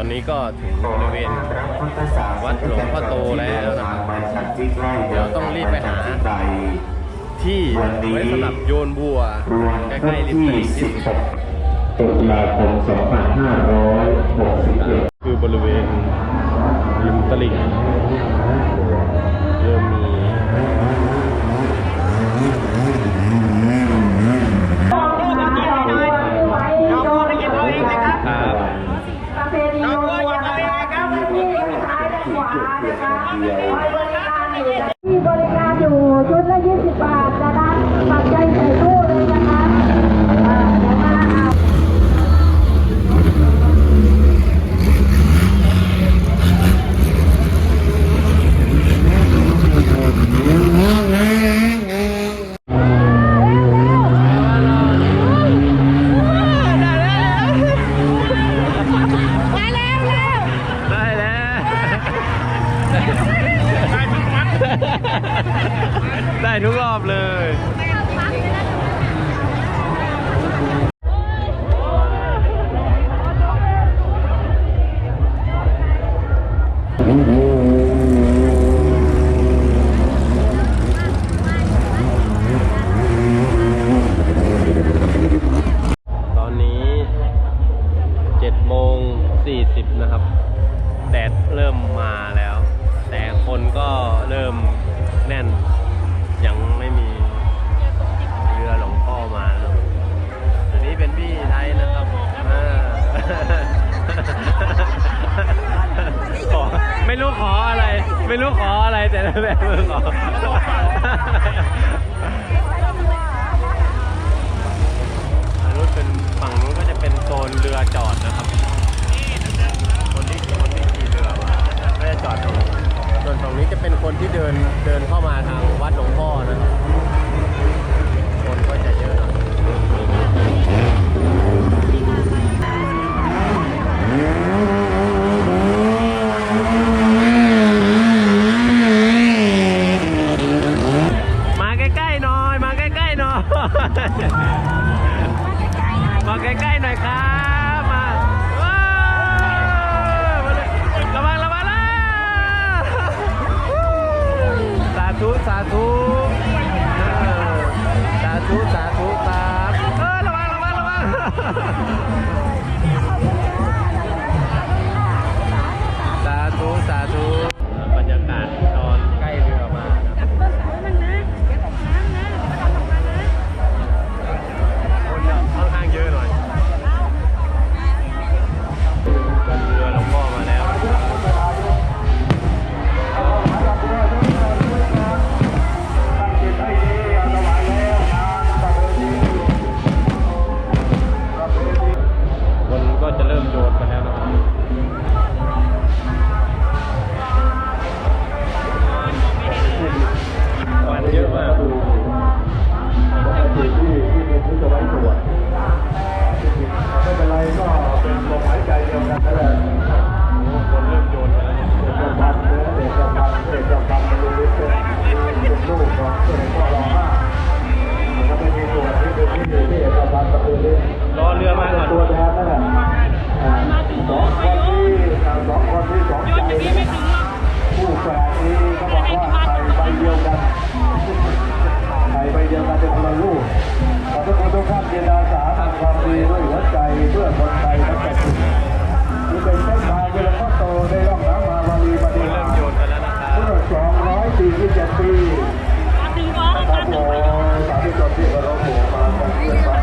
อนนี้ก็ถึงบริเวณวัดหลวงพ่อโตแล้วนะครับเดี๋ยวต้องรีบไปหาที่ไว้สำหรับโยนบัวใกล้ๆริมที่ตลิ่งที่สุด16ตุลาคม2561คือบริเวณริมตลิ่งเริ่มมีครับ ประเพณีโยนบัวนะคะที่ซ้ายและข วานะคะมีบริการอยู่ชุดละ 20 บาทนะคะปัจจัยใส่ตู้เลยนะ แดดเริ่มมาแล้ว แต่คนก็เริ่มแน่น ยังไม่มีเรือหลวงพ่อมานะครับอันนี้เป็นพี่ไทยนะครับขอไม่รู้ขออะไร ไม่รู้ขออะไรแต่ละแบบมือขอ เดินเข้ามาทางวัดหลวงพ่อนะครับ ธุ ว่าใส่ใบเดียวกันใส่ใบเดียวกันเป็นคนละลูกขอบคุณทุกท่านที่อาสาทำความดีด้วยหัวใจเพื่อคนไทยทั้งแผ่นดินนี่เป็นเส้นทางเวลาพ่อโตในร่องน้ำมาบาลีปฏิมาเริ่มโยนกันแล้วนะครับเมื่อ247ปีนะครับผมสาธุชนที่เคารพหมู่มากันเกิดมา